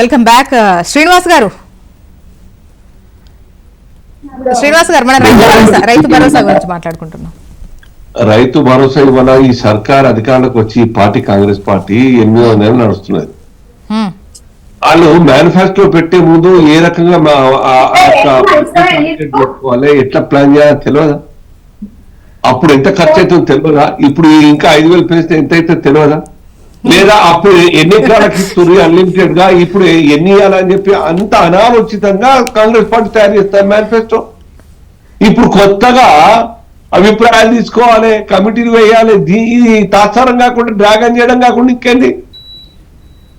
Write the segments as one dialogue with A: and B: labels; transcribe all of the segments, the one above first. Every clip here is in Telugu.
A: వెల్కమ్ బ్యాక్ శ్రీనివాస్ గారు. శ్రీనివాస్ గారు మన రైతు భరోసా రైతు భరోసా గురించి మాట్లాడుకుంటున్నాం.
B: రైతు భరోసా ఇవాళ ఈ సర్కార్ అధికారంలోకి వచ్చి ఈ పార్టీ కాంగ్రెస్ పార్టీ ఎనిమిదో నెలలు నడుస్తున్నది.
A: హ్మ్.
B: వాళ్ళు మేనిఫెస్టో పెట్టే ముందు ఏ రకంగా ఎట్లా ప్లాన్ చేయాలో తెలియదా అప్పుడు ఎంత ఖర్చు అవుతుందో తెలియదా ఇప్పుడు ఇంకా ఐదు వేలు పెంచితే ఎంత అయితే తెలియదా లేదా అప్పుడు ఎన్ని తురి అన్లిమిటెడ్గా? ఇప్పుడు ఎన్ని ఇవ్వాలని చెప్పి అంత అనాలోచితంగా కాంగ్రెస్ పార్టీ తయారు చేస్తారు మేనిఫెస్టో ఇప్పుడు కొత్తగా అభిప్రాయాలు తీసుకోవాలి కమిటీలు వేయాలి దీ- ఇది తాత్సారం కాకుండా డ్రాగన్ చేయడం కాకుండా ఇంకేంది?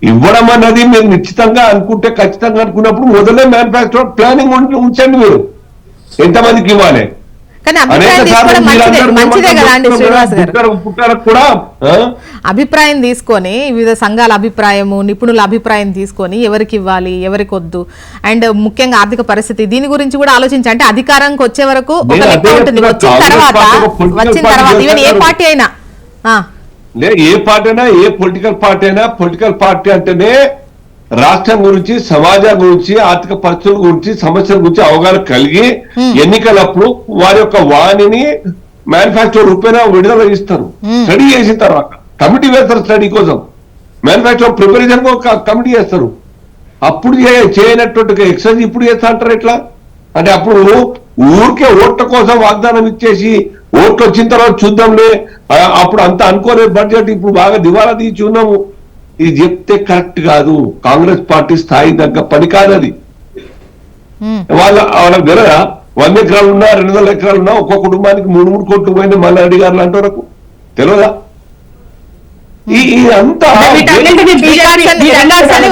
B: ఇవ్వడం అన్నది మీరు నిశ్చితంగా అనుకుంటే ఖచ్చితంగా అనుకున్నప్పుడు మొదలే మేనిఫెస్టో ప్లానింగ్ ఉంచండి మీరు. ఎంతమందికి ఇవ్వాలి?
A: కానీ అభిప్రాయం తీసుకోవడం మంచిదే కదా అండి శ్రీనివాస్ గారు? అభిప్రాయం తీసుకొని వివిధ సంఘాల అభిప్రాయము నిపుణుల అభిప్రాయం తీసుకొని ఎవరికి ఇవ్వాలి ఎవరికి వద్దు అండ్ ముఖ్యంగా ఆర్థిక పరిస్థితి దీని గురించి కూడా ఆలోచించి అంటే అధికారంకి వచ్చే వరకు ఒక లెక్క ఉంటుంది వచ్చిన తర్వాత వచ్చిన తర్వాత ఈవెన్ ఏ. పార్టీ అయినా
B: లే ఏ పార్టీ అయినా ఏ పొలిటికల్ పార్టీ అయినా పొలిటికల్ పార్టీ అంటేనే రాష్ట్రం గురించి సమాజం గురించి ఆర్థిక పరిస్థితుల గురించి సమస్యల గురించి అవగాహన కలిగి ఎన్నికలప్పుడు వారి యొక్క వాణిని మ్యానుఫాక్చర్ రూపేణ విడుదల ఇస్తారు స్టడీ చేసిన తర్వాత కమిటీ వేస్తారు స్టడీ కోసం. మ్యానుఫాక్చర్ ప్రిపరేషన్ ఒక కమిటీ చేస్తారు. అప్పుడు చేయనటువంటి ఎక్సైజ్ ఇప్పుడు చేస్తా అంటారు ఎట్లా? అంటే అప్పుడు ఊరికే ఓట్ల కోసం వాగ్దానం ఇచ్చేసి ఓట్లు వచ్చిన తర్వాత చూద్దాంలే. అప్పుడు అంత అనుకోలే బడ్జెట్ ఇప్పుడు బాగా దివాలా తీసి ఉన్నాము. ఇది చెప్తే కరెక్ట్ కాదు. కాంగ్రెస్ పార్టీ స్థాయి తగ్గ పని కాదు అది
A: ఉమ్,
B: వాళ్ళ వాళ్ళకి తెలియదా వంద ఎకరాలు ఉన్నా రెండు వందల ఎకరాలు ఉన్నా ఒక్కో కుటుంబానికి మూడు మూడు కోట్లు పోయింది మళ్ళీ అడిగారు లాంటి వరకు. తెలియదా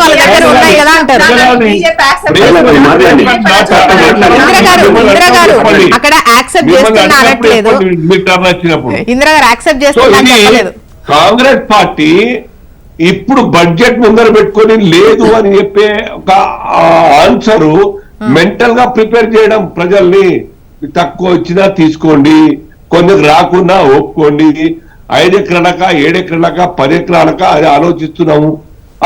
A: వాళ్ళ దగ్గర అక్కడ యాక్సెప్ట్ ఇందిరా గారు
B: కాంగ్రెస్ పార్టీ ఇప్పుడు బడ్జెట్ ముందర పెట్టుకొని లేదు అని చెప్పే ఒక ఆన్సర్ మెంటల్గా ప్రిపేర్ చేయడం ప్రజల్ని తక్కువ వచ్చినా తీసుకోండి కొన్ని రాకున్నా ఒప్పుకోండి ఐదు ఎకరాలక ఏడు ఎకరాలక పది ఎకరాలక అది ఆలోచిస్తున్నాము.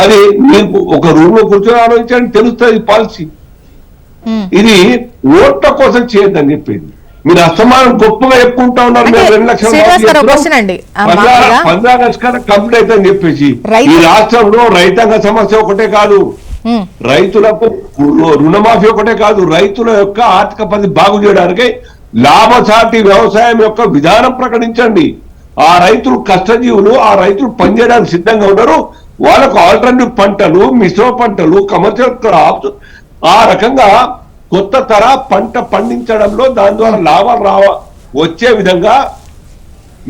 B: అది మీకు ఒక రూమ్లో కూర్చొని ఆలోచించండి తెలుస్తుంది పాలసీ. ఇది ఓట్ల కోసం చేయొద్దని చెప్పేది. మీరు అసమానం గొప్పగా చెప్పుకుంటా ఉన్నారు మేము రెండు లక్షల పంద్రా- ఆగస్టు కన్నా కంప్లీట్ అవుతుందని చెప్పేసి
A: రైతు-
B: ఈ రాష్ట్రంలో రైతాంగ సమస్య ఒకటే కాదు. రైతులకు రుణమాఫీ ఒకటే కాదు. రైతుల యొక్క ఆర్థిక పరిస్థితి బాగు చేయడానికి లాభసాటి వ్యవసాయం యొక్క విధానం ప్రకటించండి. ఆ రైతులు కష్టజీవులు ఆ రైతులు పనిచేయడానికి సిద్ధంగా ఉన్నారు వాళ్ళకు ఆల్టర్నేటివ్ పంటలు మిశ్రమ పంటలు కమర్షియల్ క్రాప్స్ ఆ రకంగా కొత్త తర పంట పండించడంలో దాని ద్వారా లాభాలు రావ వచ్చే విధంగా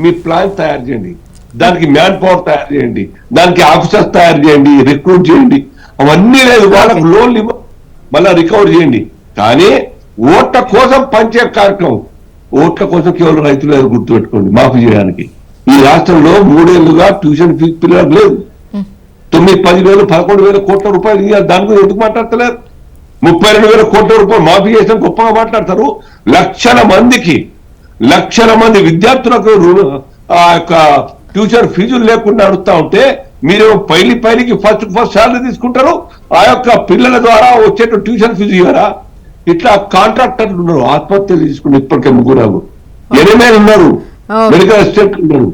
B: మీ ప్లాన్ తయారు చేయండి. దానికి మ్యాన్ పవర్ తయారు చేయండి. దానికి ఆఫీసర్స్ తయారు చేయండి రిక్రూట్ చేయండి. అవన్నీ లేదు. వాళ్ళకు లోన్లు ఇవ్వ మళ్ళా రికవర్ చేయండి. కానీ ఓట్ల కోసం పంచే కార్యక్రమం. ఓట్ల కోసం కేవలం రైతులు లేదు గుర్తుపెట్టుకోండి మాఫీ చేయడానికి. ఈ రాష్ట్రంలో మూడేళ్ళుగా ట్యూషన్ ఫీజు పిల్లలకు లేదు. తొమ్మిది పది వేలు పదకొండు వేల కోట్ల రూపాయలు ఇవ్వాలి దాని గురించి ఎందుకు మాట్లాడతలేరు? ముప్పై రెండు వేల కోట్ల రూపాయలు మాఫీ చేసిన గొప్పగా మాట్లాడతారు. లక్షల మందికి లక్షల మంది విద్యార్థులకు ఆ యొక్క ట్యూషన్ ఫీజులు లేకుండా నడుస్తా ఉంటే మీరు పైలి పైలికి ఫస్ట్ ఫస్ట్ శాలరీ తీసుకుంటారు. ఆ యొక్క పిల్లల ద్వారా వచ్చే ట్యూషన్ ఫీజు ఇవ్వరా? ఇట్లా కాంట్రాక్టర్లు ఉన్నారు. ఆత్మహత్యలు తీసుకుని ఇప్పటికే ముగ్గురు ఎనిమిది ఉన్నారు. మెడికల్ అసిస్టెంట్ ఉన్నారు.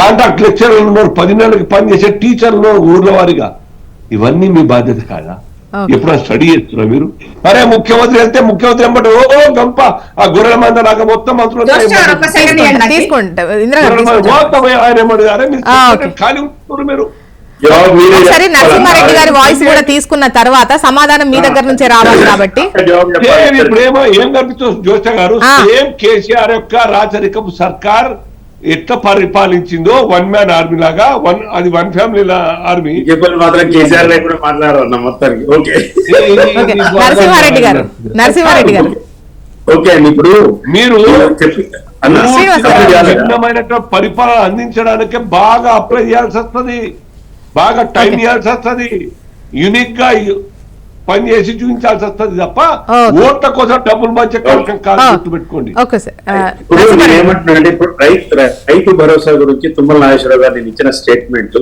B: కాంట్రాక్ట్ లెక్చరర్లు ఉన్నారు. పది నెలలకి పనిచేసే టీచర్లు ఊర్ల వారిగా. ఇవన్నీ మీ బాధ్యత కాదా? ఎప్పుడైనా స్టడీ చేస్తున్నా మీరు? అరే ముఖ్యమంత్రి వెళ్తే ముఖ్యమంత్రి ఎంబటి ఓ గంప ఆ గొర్రెల మంద నాకు మొత్తం మంత్రులు మీరు
C: చెప్పాలి.
A: నరసింహారెడ్డి గారి వాయిస్ కూడా తీసుకున్న తర్వాత సమాధానం మీ దగ్గర నుంచే రావాలి కాబట్టి.
B: ఏం కనిపిస్తుంది జోష గారు. సేమ్ కేసీఆర్ యొక్క రాచరికపు సర్కార్ ఎట్లా పరిపాలించిందో వన్ మ్యాన్ ఆర్మీ లాగా వన్ అది వన్ ఫ్యామిలీ ఆర్మీ.
C: మాత్రం కేసీఆర్ మాట్లాడారు మొత్తానికి. ఓకే.
A: ఓకే. నరసింహారెడ్డి గారు. నరసింహారెడ్డి గారు.
C: ఓకే అండి ఇప్పుడు
B: మీరు పరిపాలన అందించడానికి బాగా అప్లై చేయాల్సి వస్తుంది. బాగా టైం. ఇవ్వాల్సి వస్తుంది. యూనిక్గా పని చేసి చూపించాల్సి వస్తుంది తప్ప. ఓట్ల కోసం డబ్బులు మంచి కార్యక్రమం కాదు. గుర్తుపెట్టుకోండి.
A: Okay sir. ఆ,
C: ఇప్పుడు నేను ఏమంటున్నానంటే ఇప్పుడు రైతు రైతు భరోసా గురించి తుమ్మల నాగేశ్వరరావు గారు నేను ఇచ్చిన స్టేట్మెంట్.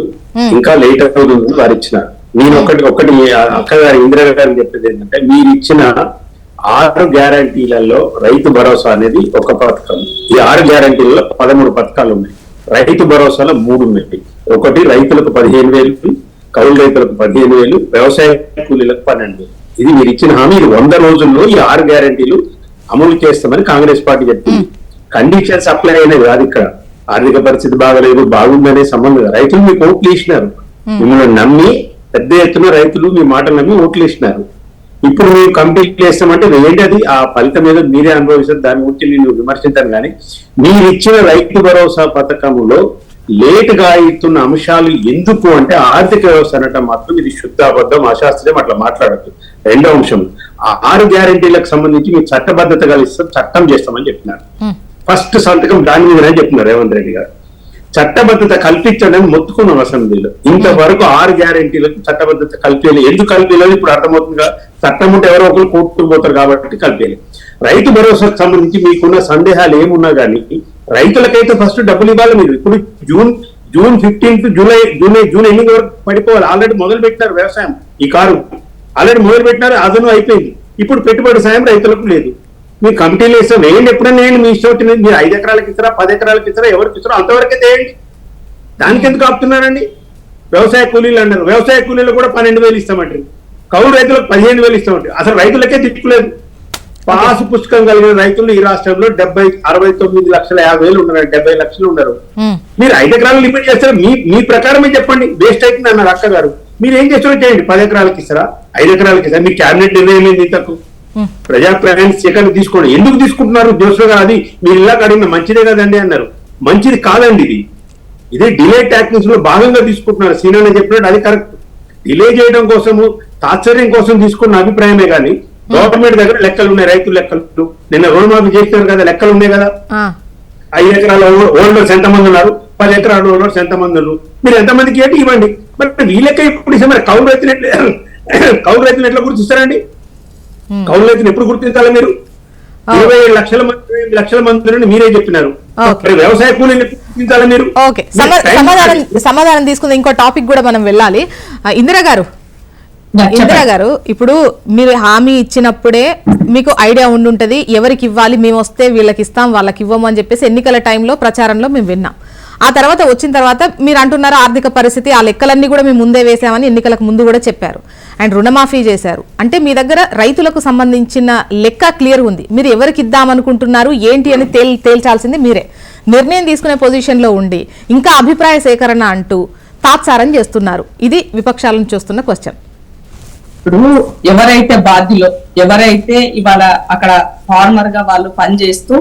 C: ఇంకా లేట్ అవుతుంది వారు ఇచ్చినారు నేను ఒకటి ఒకటి అక్క గారు ఇందిరా గారు చెప్పేది ఏంటంటే మీరు ఇచ్చిన ఆరు గ్యారంటీలలో రైతు భరోసా అనేది ఒక పథకం. ఈ ఆరు గ్యారంటీలలో పదమూడు పథకాలు ఉన్నాయి. రైతు భరోసాలో మూడు ఉన్నాయి. ఒకటి రైతులకు పదిహేను వేలు కౌలు రైతులకు పదిహేను వేలు వ్యవసాయ కూలీలకు పన్నెండు వేలు. ఇది మీరు ఇచ్చిన హామీ ఇది వంద రోజుల్లో ఈ ఆరు గ్యారంటీలు అమలు చేస్తామని కాంగ్రెస్ పార్టీ చెప్పింది. కండిషన్స్ అప్లై అయినవి కాదు ఇక్కడ. ఆర్థిక పరిస్థితి బాగలేదు బాగుందనే సంబంధం. రైతులు మీకు ఓట్లు ఇచ్చినారు మిమ్మల్ని నమ్మి పెద్ద ఎత్తున రైతులు మీ మాట నమ్మి ఓట్లు ఇచ్చినారు ఇప్పుడు మేము కంప్లీట్ చేస్తామంటే ఏంటి అది ఆ ఫలితం ఏదో మీరే అనుభవిస్తారు. దాని గురించి నేను విమర్శించాను కానీ మీరు ఇచ్చిన రైతు భరోసా పథకంలో లేట్గా ఇస్తున్న అంశాలు ఎందుకు అంటే ఆర్థిక వ్యవస్థ అనటం మాత్రం ఇది శుద్ధ అబద్ధం అశాస్త్రీయం అట్లా మాట్లాడద్దు. రెండో అంశం ఆ ఆరు గ్యారంటీలకు సంబంధించి మీరు చట్టబద్ధత కలిస్తాం చట్టం చేస్తామని చెప్పినారు. ఫస్ట్ సంతకం దాని మీదనే చెప్తున్నారు రేవంత్ రెడ్డి గారు. చట్టబద్ధత కల్పించడం మొత్తుకున్నాం అసెంబ్లీలో. ఇంతవరకు ఆరు గ్యారెంటీలకు చట్టబద్ధత కల్పించలేదు ఎందుకు కల్పించలేదు ఇప్పుడు అర్థమవుతుందిగా చట్టం ఉంటే ఎవరో ఒకరు కోర్టుకు పోతారు కాబట్టి కల్పించలేదు రైతు భరోసాకు సంబంధించి మీకున్న సందేహాలు ఏమున్నా కానీ రైతులకైతే ఫస్ట్ డబ్బులు ఇవ్వాలి మీరు. ఇప్పుడు June June fifteenth July July June ఎన్ని వరకు పడిపోవాలి? ఆల్రెడీ మొదలు పెట్టినారు వ్యవసాయం ఈ కారు. ఆల్రెడీ మొదలు పెట్టినారు అదను అయిపోయింది. ఇప్పుడు పెట్టుబడి సాయం రైతులకు లేదు. మీ కమిటీలు వేస్తే వేయండి ఎప్పుడైనా వేయండి మీ ఇష్టం వచ్చినది మీరు ఐదు ఎకరాలకు ఇస్తారా పది ఎకరాలకు ఇస్తారా ఎవరికి ఇస్తారో అంతవరకే చేయండి. దానికి ఎందుకు ఆపుతున్నారండి? వ్యవసాయ కూలీలు అన్నారు. వ్యవసాయ కూలీలు కూడా పన్నెండు వేలు ఇస్తామంటారు. కౌలు రైతులకు పదిహేను వేలు ఇస్తామంటారు. అసలు రైతులకే దిక్కులేదు పాసు పుస్తకం కలిగిన రైతులు ఈ రాష్ట్రంలో డెబ్బై అరవై తొమ్మిది లక్షల యాభై వేలు ఉన్నారు డెబ్బై లక్షలు ఉన్నారు. మీరు ఐదు ఎకరాలు లిమిట్ చేస్తారు మీ మీ ప్రకారమే చెప్పండి వేస్ట్ అవుతుంది అన్నారు అక్క గారు. మీరు ఏం చేస్తారో చేయండి పది ఎకరాలకి ఇస్తారా? ఐదు ఎకరాలకి ఇస్తారా? మీ క్యాబినెట్ నిర్ణయం ఏంది ఇంతకు? ప్రజా ప్రయాణ సెకండ్ తీసుకోండి. ఎందుకు తీసుకుంటున్నారు? జోష్ గారు అది. మీరు ఇలా అడిగిన మంచిదే కదండి అన్నారు. మంచిది కాదండి ఇది. ఇదే డిలే టాక్టిక్స్లో భాగంగా తీసుకుంటున్నారు. సీనియర్ చెప్పినట్టు అది కరెక్ట్. డిలే చేయడం కోసము తాత్సర్యం కోసం తీసుకున్న అభిప్రాయమే కానీ గవర్నమెంట్ దగ్గర లెక్కలు ఉన్నాయి రైతు లెక్కలు. నిన్న రుణమాఫీ చేస్తున్నారు కదా లెక్కలు ఉన్నాయి కదా. ఐదు ఎకరాల ఓల్డర్స్ ఎంతమంది ఉన్నారు? పది ఎకరాల ఓల్డర్స్ ఎంతమంది ఉన్నారు? మీరు ఎంతమందికి ఏంటి ఇవ్వండి? మరి వీళ్ళకే ఇప్పుడు ఇస్తే మరి కౌలు రైతులు కౌలు రైతులు ఎట్లా గుర్తిస్తారండి. కౌలు రైతులు ఎప్పుడు గుర్తించాలి మీరు. ఇరవై ఏడు లక్షల మంది లక్షల మంది మీరే చెప్పినారు. వ్యవసాయ ఎప్పుడు గుర్తించాలి మీరు?
A: సమాధానం సమాధానం తీసుకుంది ఇంకో టాపిక్ కూడా మనం వెళ్ళాలి. ఇందిరా గారు ఇందిరా గారు ఇప్పుడు మీరు హామీ ఇచ్చినప్పుడే మీకు ఐడియా ఉండుంటది ఎవరికి ఇవ్వాలి మేము వస్తే వీళ్ళకి ఇస్తాం వాళ్ళకి ఇవ్వము అని చెప్పేసి ఎన్నికల టైంలో ప్రచారంలో మేము విన్నాం. ఆ తర్వాత వచ్చిన తర్వాత మీరు అంటున్నారు ఆర్థిక పరిస్థితి ఆ లెక్కలన్నీ కూడా మేము ముందే వేసామని ఎన్నికలకు ముందు కూడా చెప్పారు. అండ్ రుణమాఫీ చేశారు. అంటే మీ దగ్గర రైతులకు సంబంధించిన లెక్క క్లియర్ ఉంది. మీరు ఎవరికి ఇద్దామనుకుంటున్నారు ఏంటి అని తేల్ తేల్చాల్సింది మీరే. నిర్ణయం తీసుకునే పొజిషన్లో ఉండి ఇంకా అభిప్రాయ సేకరణ అంటూ తాత్సారం చేస్తున్నారు. ఇది విపక్షాలను చూస్తున్న క్వశ్చన్.
D: ఇప్పుడు ఎవరైతే బాధ్యులో ఎవరైతే ఇవాళ అక్కడ ఫార్మర్గా వాళ్ళు పనిచేస్తూ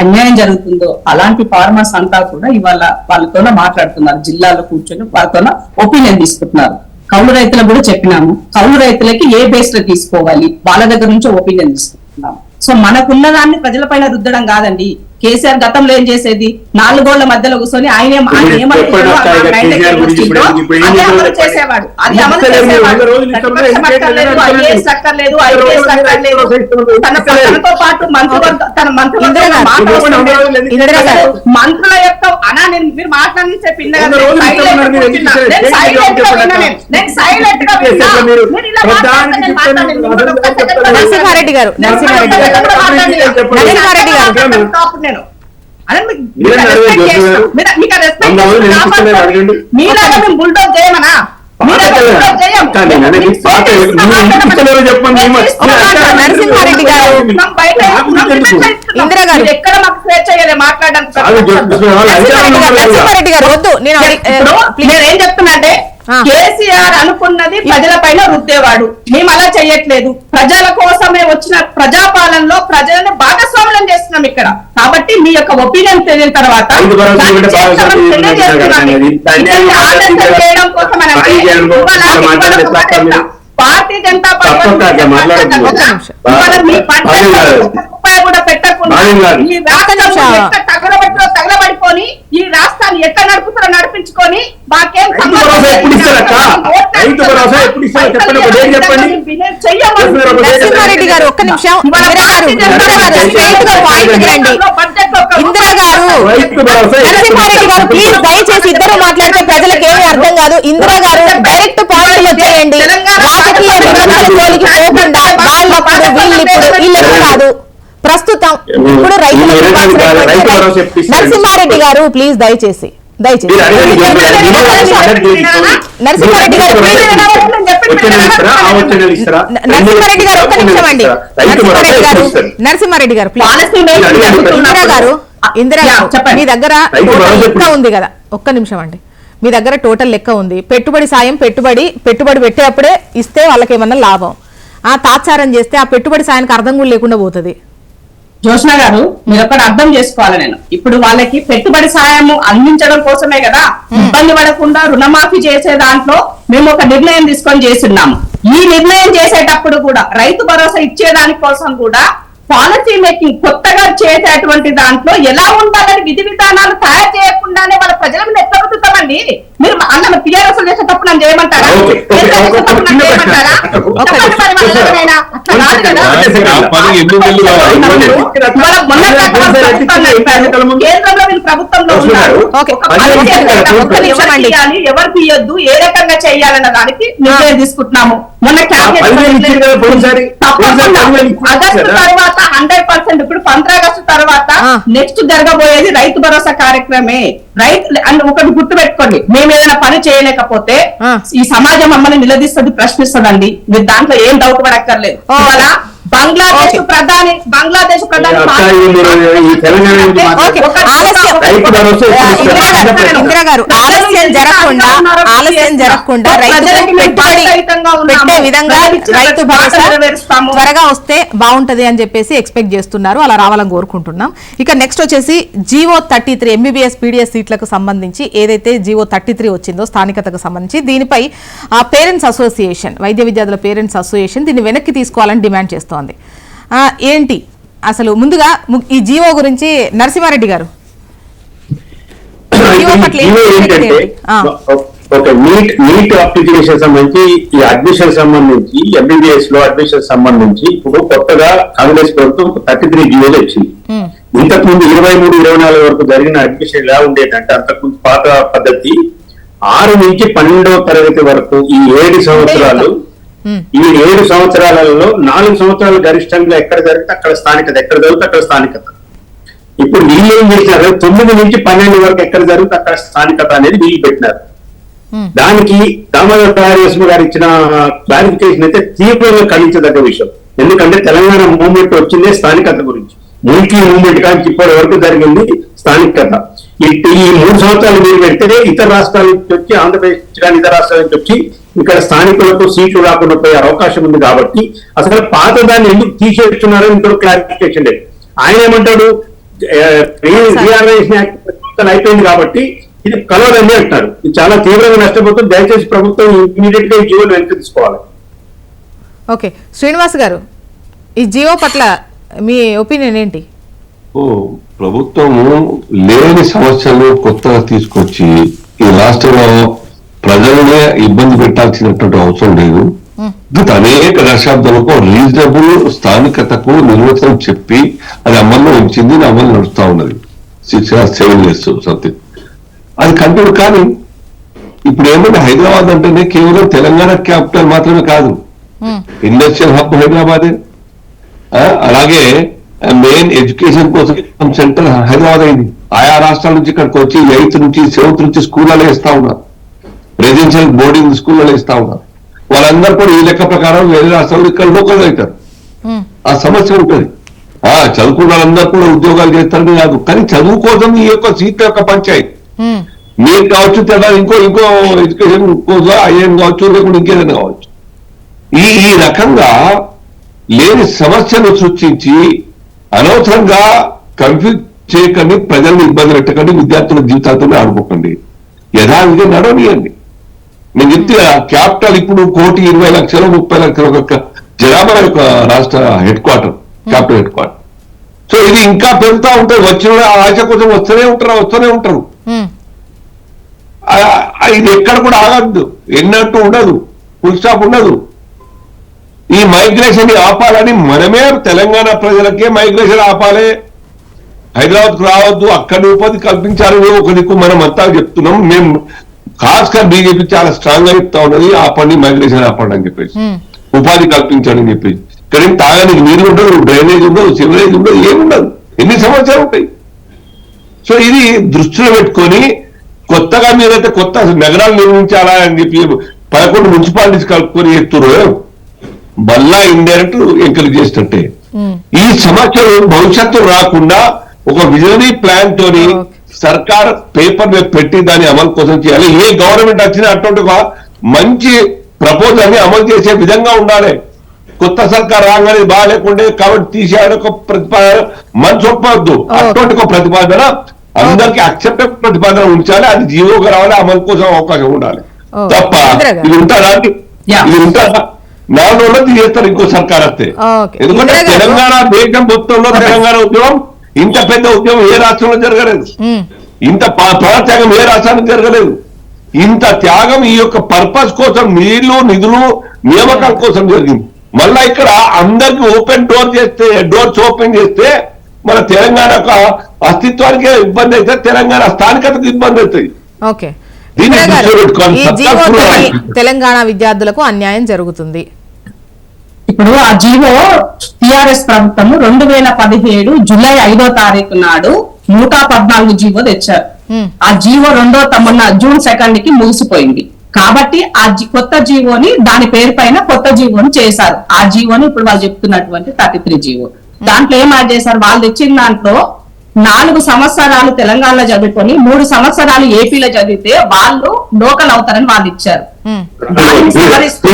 D: అన్యాయం జరుగుతుందో అలాంటి ఫార్మర్స్ అంతా కూడా ఇవాళ వాళ్ళతోనే మాట్లాడుతున్నారు జిల్లాలో కూర్చొని వాళ్ళతో ఒపీనియన్ తీసుకుంటున్నారు. కౌలు రైతులకు కూడా చెప్పినాము. కౌలు రైతులకి ఏ బేస్లో తీసుకోవాలి? వాళ్ళ దగ్గర నుంచి ఒపీనియన్ తీసుకుంటున్నాము. సో మనకున్న దాన్ని ప్రజలపైన రుద్దడం కాదండి. కేసీఆర్ గతంలో ఏం చేసేది? నాలుగోళ్ళ మధ్యలో కూర్చొని ఆయన. చేసేవాడు. అది అమలు చేసేవాడు. తనతో పాటు తన. మంత్రుల యొక్క అనా నేను మీరు మాట్లాడి చెప్పి గా.
A: నరసింహారెడ్డి గారు. నరసింహారెడ్డి గారు,
D: గారు. బుల్డోజ్ చేయమనా?
A: నరసింహారెడ్డి. ఇందిరా
D: ఎక్కడ మాకు స్వేచ్ఛ మాట్లాడడానికి.
A: నరసింహారెడ్డి గారు వద్దు. నేను ఏ,
D: చెప్తున్నా అంటే. అనుకున్నది ప్రజల పైన రుద్దేవాడు. మేము అలా చెయ్యట్లేదు. ప్రజల కోసమే వచ్చిన ప్రజాపాలనలో ప్రజలను భాగస్వామ్యం చేస్తున్నాం ఇక్కడ. కాబట్టి మీ యొక్క ఒపీనియన్ తెలియని తర్వాత. భారతీయ జనతా పార్టీ రూపాయి కూడా పెట్టకుండా. ఈ. ఎట్లా తగలబెట్టో తగలబడుకొని ఈ రాష్ట్రాన్ని ఎట్లా నడుపుతారో నడిపించుకొని మాకేం
C: చెప్పండి,
A: గారు ఒక్క నిమిషం. గారు ప్లీజ్ దయచేసి ఇద్దరు మాట్లాడితే ప్రజలకు ఏమీ అర్థం కాదు. ఇందిరా గారు డైరెక్ట్ పాయింట్ వచ్చేయండి. రాజకీయ విమర్శల జోలికి పోకుండా వాళ్ళప్పుడు వీళ్ళిప్పుడు వీళ్ళెప్పుడు కాదు. ప్రస్తుతం ఇప్పుడు రైతులకు. నరసింహారెడ్డి గారు ప్లీజ్ దయచేసి. నరసింహారెడ్డి గారు? నరసింహారెడ్డి ఒక్క నిమిషం అండి నరసింహారెడ్డి. నరసింహారెడ్డి
C: ఇందిరా
A: గారు ఇందిరా. మీ దగ్గర లెక్క ఉంది కదా? ఒక్క నిమిషం అండి. మీ దగ్గర టోటల్ లెక్క ఉంది. పెట్టుబడి సాయం పెట్టుబడి పెట్టుబడి పెట్టేటప్పుడే ఇస్తే వాళ్ళకి ఏమన్నా లాభం. ఆ తాత్సారం చేస్తే ఆ పెట్టుబడి సాయానికి అర్థం కూడా లేకుండా పోతుంది.
D: జోష్న గారు మీరు ఒకటి అర్థం చేసుకోవాలి నేను. ఇప్పుడు వాళ్ళకి పెట్టుబడి సాయం అందించడం కోసమే కదా ఇబ్బంది పడకుండా రుణమాఫీ చేసే దాంట్లో మేము ఒక నిర్ణయం తీసుకొని చేస్తున్నాము. ఈ నిర్ణయం చేసేటప్పుడు కూడా రైతు భరోసా ఇచ్చేదాని కోసం కూడా పాలసీ మేకింగ్ కొత్తగా చేసేటువంటి దాంట్లో ఎలా ఉండాలని విధి విధానాలు తయారు చేయకుండానే వాళ్ళ ప్రజల మీద ఎట్లా మీరు అన్న టీఆర్ఎస్ నన్ను చేయమంటారా?
C: ఓకే,
D: చేసేటప్పుడు
C: చిన్న
D: నన్ను. చేయమంటారా? వాళ్ళ. కేంద్రంలో ప్రభుత్వంలో ఉన్నారు. ఎవరు తీయొద్దు ఏ రకంగా చేయాలన్న దానికి నిర్ణయం తీసుకుంటున్నాము. మొన్న ఆగస్టు. తర్వాత హండ్రెడ్ పర్సెంట్ ఇప్పుడు పంద్ర ఆగస్టు తర్వాత. నెక్స్ట్ జరగబోయేది రైతు భరోసా కార్యక్రమే. రైతు అండ్ ఒకటి గుర్తు పెట్టుకోండి మేము ఏదైనా పని చేయలేకపోతే. ఈ సమాజం మమ్మల్ని నిలదీస్తుంది ప్రశ్నిస్తుందండి మీరు దాంట్లో ఏం డౌట్ పడక్కర్లేదు
A: ఓ.
D: బంగ్లాదేశ్. ప్రధాని బంగ్లాదేశ్ ప్రధాని
A: ఇందిరా గారు ఆలస్యం జరగకుండా ఆలస్యం జరగకుండా పెట్టే విధంగా రైతు భరోసా త్వరగా వస్తే బాగుంటది అని చెప్పేసి ఎక్స్పెక్ట్ చేస్తున్నారు. అలా రావాలని కోరుకుంటున్నాం. ఇక నెక్స్ట్ వచ్చేసి GO thirty three MBBS BDS సీట్లకు సంబంధించి ఏదైతే జీవో థర్టీ త్రీ వచ్చిందో స్థానికతకు సంబంధించి దీనిపై ఆ పేరెంట్స్ అసోసియేషన్ వైద్య విద్యార్థుల పేరెంట్స్ అసోసియేషన్ దీన్ని వెనక్కి తీసుకోవాలని డిమాండ్ చేస్తోంది. ఆ, ఏంటి? అసలు ముందుగా ఈ జీవో గురించి నరసింహారెడ్డి గారు.
C: ఒక నీట్ నీట్ అప్లికేషన్ సంబంధించి ఈ అడ్మిషన్ సంబంధించి ఎంబీబీఎస్లో అడ్మిషన్ సంబంధించి ఇప్పుడు కొత్తగా కాంగ్రెస్ ప్రభుత్వం థర్టీ త్రీ జీవోలు వచ్చింది ఇంతకు ముందు ఇరవై మూడు ఇరవై నాలుగు వరకు జరిగిన అడ్మిషన్ ఎలా ఉండేటంటే అంతకుముందు పాత పద్ధతి ఆరు నుంచి పన్నెండవ తరగతి వరకు ఈ ఏడు సంవత్సరాలు ఈ ఏడు సంవత్సరాలలో నాలుగు సంవత్సరాలు గరిష్టంగా ఎక్కడ జరిగితే అక్కడ స్థానికత ఎక్కడ జరిగితే అక్కడ స్థానికత. ఇప్పుడు వీళ్ళు ఏం చేసినారు? తొమ్మిది నుంచి పన్నెండు వరకు ఎక్కడ జరిగితే అక్కడ స్థానికత అనేది వీళ్ళు పెట్టినారు.
A: ఉమ్,
C: దానికి దామోదర్ తయారేశ్వ గారు ఇచ్చిన క్లారిఫికేషన్ అయితే తీవ్రంగా ఖండించదగ్గ విషయం. ఎందుకంటే తెలంగాణ మూవ్మెంట్ వచ్చిందే స్థానికత గురించి. మిలిటరీ మూవ్మెంట్ కానీ ఇప్పటి వరకు జరిగింది స్థానికత. ఈ మూడు సంవత్సరాలు మీరు పెడితే ఇతర రాష్ట్రాల నుంచి వచ్చి ఆంధ్రప్రదేశ్ కానీ ఇతర రాష్ట్రాల నుంచి వచ్చి ఇక్కడ స్థానికులకు సీట్లు రాకుండా పోయే అవకాశం ఉంది కాబట్టి అసలు పాత దాన్ని ఎందుకు తీసేస్తున్నారో ఇంకొక క్లారిఫికేషన్ లేదు. ఆయన ఏమంటాడు? రీఆర్గనైజేషన్ యాక్ట్ అయిపోయింది కాబట్టి ఇది కలవదండి అంటున్నారు ఇది చాలా తీవ్రంగా నష్టపోతుంది. దయచేసి ప్రభుత్వం ఇమీడియట్గా ఈ జీవోలు వెనక్కి తీసుకోవాలి.
A: ఓకే. శ్రీనివాస్ గారు ఈ జియో పట్ల మీ ఒపీనియన్ ఏంటి?
B: ప్రభుత్వము లేని సమస్యలు కొత్తగా తీసుకొచ్చి ఈ రాష్ట్రంలో ప్రజలనే ఇబ్బంది పెట్టాల్సినటువంటి అవసరం లేదు. గత అనేక దశాబ్దాలకు రీజనబుల్ స్థానికతకు నిర్వచనం చెప్పి అది అమల్లో ఉంచింది అది అమలు నడుస్తా ఉన్నది. సిక్స్ సెవెన్ ఇయర్స్ సంథింగ్ అది కంటిన్యూ కానీ ఇప్పుడు ఏమంటే హైదరాబాద్ అంటేనే కేవలం తెలంగాణ క్యాపిటల్ మాత్రమే కాదు. Industrial hub Hyderabad. అలాగే మెయిన్ ఎడ్యుకేషన్ కోసం సెంటర్ హైదరాబాద్ అయింది. ఆయా రాష్ట్రాల నుంచి ఇక్కడికి వచ్చి ఎయిత్ నుంచి సెవెంత్ నుంచి స్కూళ్ళలో ఇస్తా ఉన్నారు. రెసిడెన్షియల్ బోర్డింగ్ స్కూళ్ళలో ఇస్తా ఉన్నారు. వాళ్ళందరూ కూడా ఈ లెక్క ప్రకారం వేరే రాష్ట్రాలు ఇక్కడ లోకల్ అవుతారు. ఆ సమస్య ఉంటుంది. ఆ చదువుకున్న వాళ్ళందరూ కూడా ఉద్యోగాలు చేస్తారని కాదు కానీ చదువు కోసం ఈ యొక్క సీట్ యొక్క పంచాయతీ. మీరు కావచ్చు తెల్ల ఇంకో ఇంకో ఎడ్యుకేషన్ కోసం ఐఎం కావచ్చు లేకుంటే ఇంకేదైనా కావచ్చు. ఈ ఈ రకంగా లేని సమస్యను సృష్టించి అనవసరంగా కన్ఫ్యూజ్ చేయకండి ప్రజల్ని ఇబ్బంది పెట్టకండి విద్యార్థుల జీవితాలతో ఆడుకోకండి. యథావిధిగా నడవనియండి. నేను చెప్తే క్యాపిటల్ ఇప్పుడు కోటి ఇరవై లక్షలు ముప్పై లక్షల ఒక జనాభా యొక్క రాష్ట్ర head quarter capital head quarter. So ఇది ఇంకా పెరుగుతూ ఉంటుంది. వచ్చిన ఆశ కోసం వస్తూనే ఉంటారు వస్తూనే ఉంటారు. ఇది ఎక్కడ కూడా ఆగద్దు. ఎన్నట్టు ఉండదు. ఫుల్ స్టాప్ ఉండదు. ఈ మైగ్రేషన్ ఆపాలని మనమే తెలంగాణ ప్రజలకే మైగ్రేషన్ ఆపాలి. హైదరాబాద్కు రావద్దు అక్కడ ఉపాధి కల్పించాలని ఒక దిక్కు మనం అంతా చెప్తున్నాం. మేము ఖాస్గా బీజేపీ చాలా స్ట్రాంగ్గా చెప్తా ఉన్నది ఆపండి మైగ్రేషన్ ఆపండి అని చెప్పేసి. ఉపాధి కల్పించండి అని చెప్పేసి. ఇక్కడ ఏం తాగడానికి నీరు ఉండదు డ్రైనేజ్ ఉండదు సివరేజ్ ఉండదు ఏముండదు ఎన్ని సమస్యలు ఉంటాయి? సో ఇది దృష్టిలో పెట్టుకొని కొత్తగా మీరైతే కొత్త నగరాలు నిర్మించాలా అని చెప్పి పదకొండు మున్సిపాలిటీస్ కలుపుకొని ఎత్తురు మళ్ళా ఇండైరెక్ట్ ఎంకరేజ్ చేసినట్టే. ఈ సమస్యలు భవిష్యత్తు రాకుండా ఒక విజనరీ ప్లాన్ తోని సర్కార్ పేపర్ మీద పెట్టి దాని అమలు కోసం చేయాలి. ఏ గవర్నమెంట్ వచ్చినా అటువంటి ఒక మంచి ప్రపోజల్ని అమలు చేసే విధంగా ఉండాలి. కొత్త సర్కార్ రాగానే బాగాలేకుండే కాబట్టి తీసేయాలి ఒక ప్రతిపాదన. మనసు ఒప్పవద్దు అటువంటి ఒక ప్రతిపాదన అందరికి అక్సెప్టబుల్ ప్రతిపాదన ఉంచాలి. అది జీవోగా రావాలి అమలు కోసం అవకాశం ఉండాలి. తప్ప. ఇది?
D: యా.
B: ఇది ఉంటుందా నాలుగు చేస్తారు ఇంకో సర్కార్ వస్తే. ఎందుకంటే. తెలంగాణ దేశం మొత్తంలో తెలంగాణ ఉద్యమం ఇంత పెద్ద ఉద్యమం ఏ రాష్ట్రంలో జరగలేదు. ఇంత ప్రాణత్యాగం ఏ రాష్ట్రానికి జరగలేదు. ఇంత త్యాగం ఈ యొక్క పర్పస్ కోసం నీళ్ళు నిధులు నియామకాల కోసం జరిగింది. మళ్ళా ఇక్కడ అందరికి ఓపెన్ డోర్ చేస్తే డోర్స్ ఓపెన్ చేస్తే మన తెలంగాణ యొక్క అస్తిత్వానికి ఇబ్బంది అయితే తెలంగాణ స్థానికతకు ఇబ్బంది అవుతుంది
A: ఓకే. తెలంగాణ విద్యార్థులకు అన్యాయం జరుగుతుంది.
D: ఇప్పుడు ఆ జీవో టిఆర్ఎస్ ప్రభుత్వం రెండు వేల పదిహేడు జూలై ఐదో తారీఖు నాడు నూట పద్నాలుగు జీవో తెచ్చారు. ఆ జీవో రెండో తమన్న జూన్ సెకండ్కి ముగిసిపోయింది. కాబట్టి ఆ కొత్త జీవోని దాని పేరు పైన కొత్త జీవోని చేశారు. ఆ జీవోని ఇప్పుడు వాళ్ళు చెప్తున్నటువంటి థర్టీ త్రీ జీవో దాంట్లో ఏం యాడ్ చేశారు? వాళ్ళు తెచ్చిన దాంట్లో నాలుగు సంవత్సరాలు తెలంగాణలో చదువుకొని మూడు సంవత్సరాలు ఏపీలో చదివితే వాళ్ళు లోకల్ అవుతారని వాళ్ళు ఇచ్చారు.
A: ఉమ్,
D: దాన్ని సవరిస్తూ-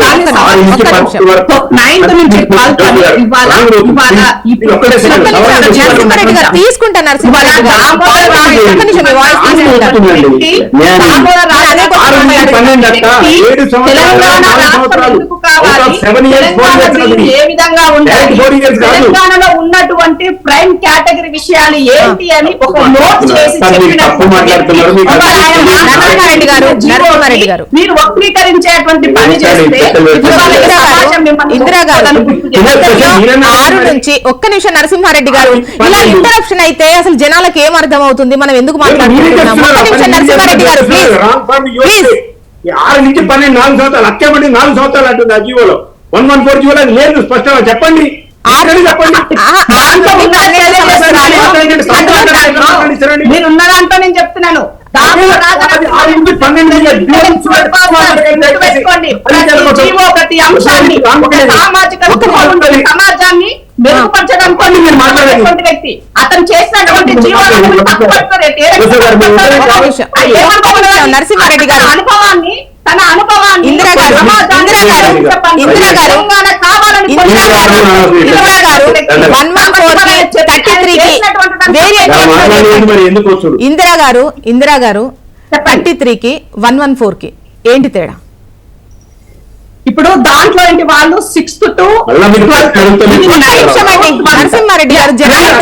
D: దాన్ని
C: ఆరు నుంచి
A: ఒక్క
C: పది
A: నిమిషం.
C: వరకు
D: నైన్త్ నుంచి ట్వెల్త్ వరకు ఇవాళ ఇవాళ ఇప్పుడు
C: ఒక్కటే
D: ఒక్క
C: సెకండ్.
D: నిమిషం,
C: సవరణ
D: జస్ట్
C: చేయాలి.
A: నరసింహారెడ్డి గారు తీసుకుంటా నరసింహారెడ్డి గారు
D: ఇవాళ
A: ఒక్క నిమిషం, మీ వాయిస్ తీసుకుంటాను.
C: అవుతుందండి. నేను
D: దామోదర
A: అదే
D: రాజగోపాల్
C: ఆరు నుంచి
D: గారి
C: పన్నెండు అక్క,
D: వ్యక్తి
C: ఏడు సంవత్సరాలు,
D: తెలంగాణ
C: నాలుగు
D: రాష్ట్రం
C: సంవత్సరాలు.
D: ఎందుకు కావాలి?
C: Out of seven years, four
D: Telangana
C: years
D: దీన్ని
C: అది.
D: ఏ విధంగా ఉండాలి
C: Direct four years కాదు.
D: తెలంగాణలో ఉన్నటువంటి ప్రైమ్ కేటగిరీ విషయాలు ఏంటి అని ఒక నోట్ చేసి.
A: నరసింహారెడ్డి గారు, గారు.
D: మీరు వక్రీకరించేటువంటి పని చేస్తే
A: ఆరు నుంచి ఒక్క నిమిషం నరసింహారెడ్డి గారు ఇలా ఇంటరప్షన్ అయితే అసలు జనాలకు ఏం అర్థం అవుతుంది మనం ఎందుకు ఒక్క నిమిషం నరసింహారెడ్డి గారు ప్లీజ్
C: ఆరు నుంచి పన్నెండు నాలుగు సంవత్సరాలు అక్కేబడి నాలుగు సంవత్సరాలు అంటుంది ఆ జీవోలో వన్ వన్ ఫోర్ జీవోలో అది లేదు స్పష్టంగా చెప్పండి చెప్పండి
A: ఆహా,
D: దాంట్లో ఉన్న
A: పన్నెండు సంవత్సరాలు.
D: అందులో మీరు ఉన్న దాంట్లో నేను చెప్తున్నాను సమాజాన్ని మెరుగుపరచడానికి వ్యక్తి అతను చేసినటువంటి?
A: నరసింహారెడ్డి గారు.
D: అనుభవాన్ని తన అనుభవాన్ని
A: ఇందిరా గారు, ఇందిరా గారు. ఇందిరా గారు, ఇందిరా గారు. One one four thirty three కి వేరియంట్
C: మరి ఎందుకు వచ్చుడు
A: ఇందిరా గారు ఇందిరా గారు. థర్టీ త్రీ కి వన్ వన్ ఫోర్కి ఏంటి తేడా
D: ఇప్పుడు దాంట్లో ఏంటి వాళ్ళు సిక్స్త్ టు
A: నరసింహారెడ్డి గారు జనాలు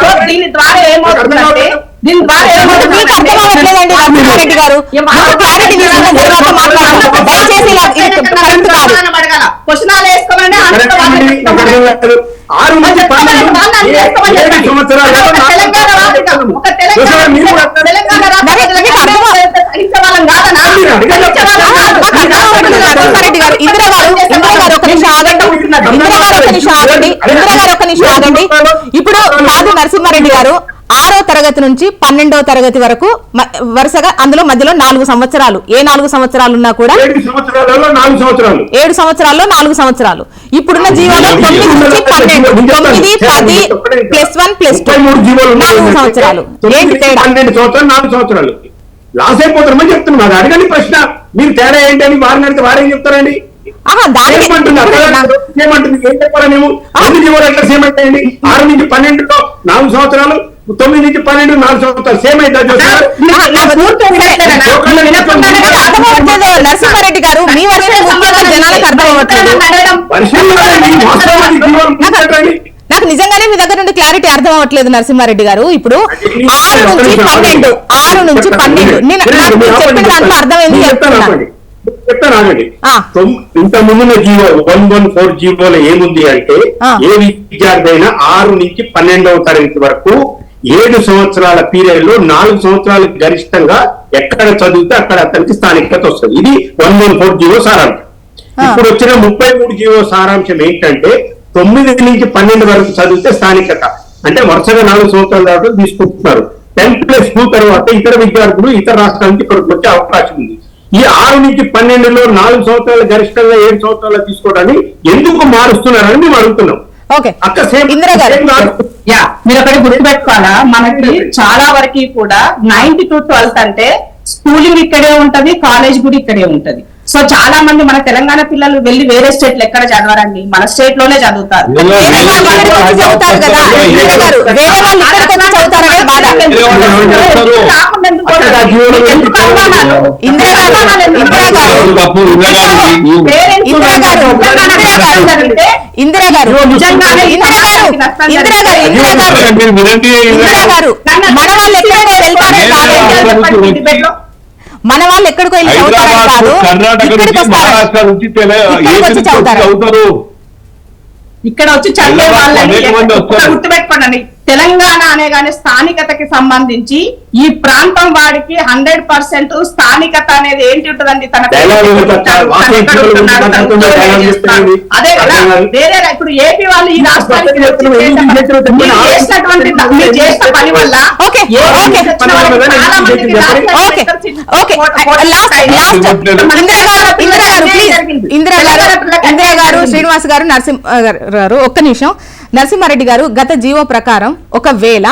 D: సో దీని ద్వారా ఏమవుతుందంటే దీని ద్వారా
A: నరసింహారెడ్డి గారు.
C: ఆరు
D: ఒక
A: ఇందిరా ఇందిరా నిమిషం ఆగండి ఇందిరా నిమిషం ఆగండి. ఇందిరా గారు ఒక నిమిషం ఆగండి. ఇప్పుడు కాదు నరసింహారెడ్డి గారు ఆరో తరగతి నుంచి పన్నెండో తరగతి వరకు వరుసగా అందులో మధ్యలో నాలుగు సంవత్సరాలు. ఏ నాలుగు సంవత్సరాలు ఉన్నా కూడా
C: ఏడు సంవత్సరాలలో నాలుగు సంవత్సరాలు.
A: ఏడు సంవత్సరాల్లో నాలుగు సంవత్సరాలు. ఇప్పుడున్న జీవోలో తొమ్మిది నుంచి పన్నెండు. తొమ్మిది పది ప్లస్ వన్ ప్లస్ టూ. నాలుగు సంవత్సరాలు. ఏంటి తేడా?
C: నాలుగు సంవత్సరాలు. లాస్ అయిపోతారని చెప్తున్నాను అది అడగండి ప్రశ్న. మీరు తేడా ఏంటి అని వారిని అడిగితే వారేం చెప్తారండి? ఏమంటుంది ఏం చెప్పారా మేము? ఎన్ని జీవోలు ఎట్లా సేమ్ అయితాయండి ఆరు నుంచి పన్నెండులో నాలుగు సంవత్సరాలు తొమ్మిది నుంచి పన్నెండు నాలుగు సంవత్సరాలు. సేమ్
A: నరసింహారెడ్డి గారు మీ వర్షం ముఖ్యంగా జనాలకు అర్థం అవ్వట్లేదు. నాకు నిజంగానే మీ దగ్గర నుండి క్లారిటీ అర్థం అవ్వట్లేదు నరసింహారెడ్డి గారు. ఇప్పుడు ఆరు నుంచి పన్నెండు ఆరు నుంచి పన్నెండు. నేను చెప్పిన దాంట్లో అర్థమైంది
C: చెప్తాను ఆగండి? ఇంత ముందున్న జీవో వన్ వన్ ఫోర్ జీవోలో ఏముంది అంటే. ఏ విద్యార్థి అయినా ఆరు నుంచి పన్నెండవ తరగతి వరకు ఏడు సంవత్సరాల పీరియడ్లో నాలుగు సంవత్సరాలు గరిష్టంగా ఎక్కడ చదివితే అక్కడ అతనికి స్థానికత వస్తుంది. ఇది వన్ వన్ ఫోర్ జీవో సారాంశం. ఇప్పుడు వచ్చిన ముప్పై మూడు జీవో సారాంశం ఏంటంటే తొమ్మిది నుంచి పన్నెండు వరకు చదివితే స్థానికత. అంటే వరుసగా నాలుగు సంవత్సరాల దాకా తీసుకుంటున్నారు. టెన్త్ ప్లస్ టూ తర్వాత ఇతర విద్యార్థులు ఇతర రాష్ట్రాల నుంచి ఇక్కడికి వచ్చే అవకాశం ఉంది. ఈ ఆరు నుంచి పన్నెండులో నాలుగు సంవత్సరాలు గరిష్టంగా ఏడు సంవత్సరాలు తీసుకోవడాన్ని ఎందుకు మారుస్తున్నారని మేము అడుగుతున్నాం.
D: యా. మీరు ఒకటి గుర్తుపెట్టుకోవాలా? మనకి చాలా వరకు కూడా నైన్త్ టు ట్వెల్త్ అంటే స్కూలింగ్ ఇక్కడే ఉంటది కాలేజ్ కూడా ఇక్కడే ఉంటది. సో చాలా మంది మన తెలంగాణ పిల్లలు వెళ్ళి వేరే స్టేట్లో ఎక్కడ చదవరండి? మన స్టేట్లోనే చదువుతారు.
A: ఇందిరా గారు. ఇందిరా గారు. ఇందిరా గారు.
B: ఇందిరా గారు
A: గారు. గారు మన వాళ్ళు ఎక్కడికో వెళ్తారని కాదు మన వాళ్ళు ఎక్కడికో వెళ్ళి చదువుతారని కాదు.
B: కర్ణాటక
A: ఇక్కడికి
B: నుంచి
A: వస్తారు.
B: మహారాష్ట్ర నుంచి తెల-
A: ఇక్కడికి
B: ఏపీ
A: వచ్చి చదువుతారు.
D: ఇక్కడ వచ్చి చదివే వాళ్ళని. గుర్తుపెట్టుకోండి. తెలంగాణ అనే గాని స్థానికతకి సంబంధించి ఈ ప్రాంతం వాడికి హండ్రెడ్ పర్సెంట్ స్థానికత అనేది ఏంటి ఉంటుందండి? తన. అదే కదా. వేరే ఇప్పుడు ఏపీ వాళ్ళు ఈ రాష్ట్రానికి. చేసినటువంటి మీరు చేసిన పని వల్ల
A: ఇందిరా గారు. శ్రీనివాస్ గారు నరసింహ గారు ఒక్క నిమిషం. నరసింహారెడ్డి గారు గత జీవో ప్రకారం ఒకవేళ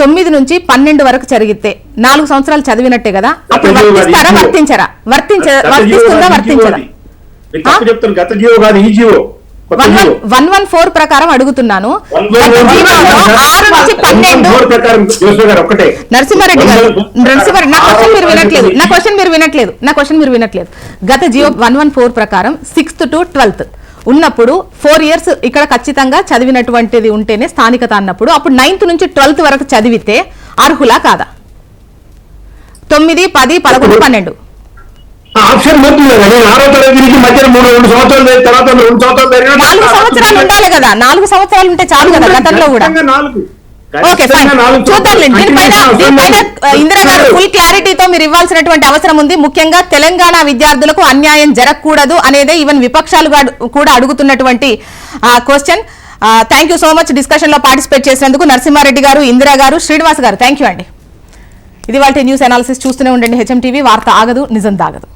A: తొమ్మిది నుంచి పన్నెండు వరకు జరిగితే నాలుగు సంవత్సరాలు చదివినట్టే కదా? అప్పుడు వర్తిస్తారా. వర్తించరా? వర్తించ వర్తిస్తుందా వర్తించదా వన్ వన్ ఫోర్ ప్రకారం అడుగుతున్నాను. నరసింహారెడ్డి గారు నరసింహారెడ్డి నా క్వశ్చన్ మీరు వినట్లేదు నా క్వశ్చన్ మీరు వినట్లేదు నా క్వశ్చన్ మీరు వినట్లేదు. గత జియో వన్ వన్ ఫోర్ ప్రకారం సిక్స్త్ టు ట్వెల్త్ ఉన్నప్పుడు ఫోర్ ఇయర్స్ ఇక్కడ ఖచ్చితంగా చదివినటువంటిది ఉంటేనే స్థానికత అన్నప్పుడు అప్పుడు నైన్త్ నుంచి ట్వెల్త్ వరకు చదివితే అర్హులా కాదా? తొమ్మిది పది పదకొండు పన్నెండు.
C: ఆప్షన్ పోతుంది కదా నేను ఆరో తరగతి నుంచి మధ్యలో మూడు రెండు సంవత్సరాలు జరిగిన తర్వాత రెండు సంవత్సరాలు జరిగిన
A: నాలుగు సంవత్సరాలు ఉండాలి కదా. నాలుగు సంవత్సరాలు ఉంటే చాలు కదా గతంలో కూడా.
C: నాలుగు.
A: ఫుల్ క్లారిటీతో మీరు ఇవ్వాల్సినటువంటి అవసరం ఉంది. ముఖ్యంగా తెలంగాణ విద్యార్థులకు అన్యాయం జరగకూడదు అనేదే ఈవెన్ విపక్షాలు కూడా అడుగుతున్నటువంటి question thank you so much డిస్కషన్లో పార్టిసిపేట్ చేసినందుకు నరసింహారెడ్డి గారు ఇందిరా గారు శ్రీనివాస్ గారు. థ్యాంక్ యూ అండి. ఇది వాళ్ళ న్యూస్ అనాలిసిస్ చూస్తూనే ఉండండి. హెచ్ఎం టీవీ వార్త ఆగదు నిజం దాగదు